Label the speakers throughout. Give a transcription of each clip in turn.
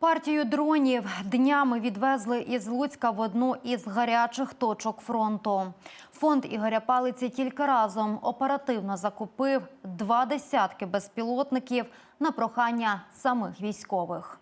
Speaker 1: Партію дронів днями відвезли із Луцька в одну із гарячих точок фронту. Фонд Ігоря Палиці тільки разом оперативно закупив два десятки безпілотників на прохання самих військових.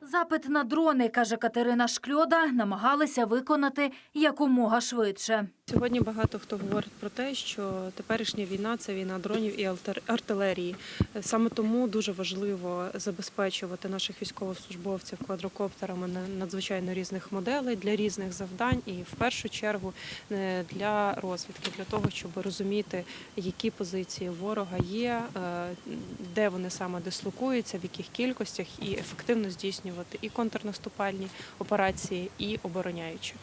Speaker 2: Запит на дрони, каже Катерина Шкльода, намагалися виконати якомога швидше.
Speaker 3: Сьогодні багато хто говорить про те, що теперішня війна це війна дронів і артилерії. Саме тому дуже важливо забезпечувати наших військовослужбовців квадрокоптерами на- надзвичайно різних моделей для різних завдань, і в першу чергу е, для розвідки, для того, щоб розуміти, які позиції ворога є, е, де вони саме дислокуються, в яких кількостях, і ефективно здійснювати і контрнаступальні операції, і обороняючі.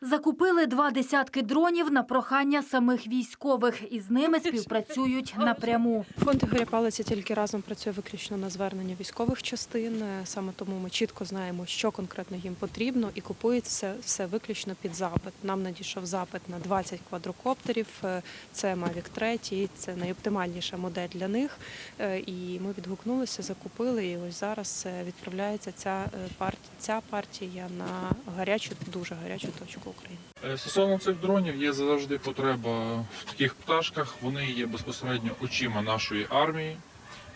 Speaker 2: Закупили два десятки дронів на прохання самих військових. І з ними співпрацюють напряму.
Speaker 3: Фонд Ігоря Палиці тільки разом працює виключно на звернення військових частин. Саме тому ми чітко знаємо, що конкретно їм потрібно, і купується все виключно під запит. Нам надійшов запит на 20 квадрокоптерів. Е, Це Mavic 3, це найоптимальніша модель для них. Е, І ми відгукнулися, закупили. І ось зараз е, відправляється ця партія, ця партія на гарячу, дуже гарячу точку України.
Speaker 4: Е, Стосовно цих дронів є завжди потреба в таких пташках. Вони є безпосередньо очима нашої армії.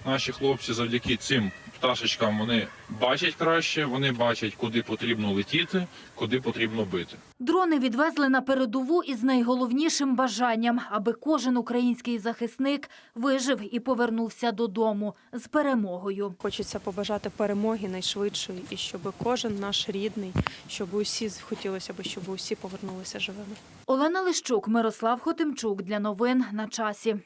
Speaker 4: Наші хлопці завдяки цим пташечкам вони бачать краще, вони бачать, куди потрібно летіти, куди потрібно бити.
Speaker 2: Дрони відвезли на передову із найголовнішим бажанням, аби кожен український захисник вижив і повернувся додому з перемогою.
Speaker 3: Хочеться побажати перемоги найшвидшої, і щоб кожен наш рідний, щоб усі хотілося б, щоб усі повернулися живими.
Speaker 2: Олена Лищук, Мирослав Хотимчук для новин на часі.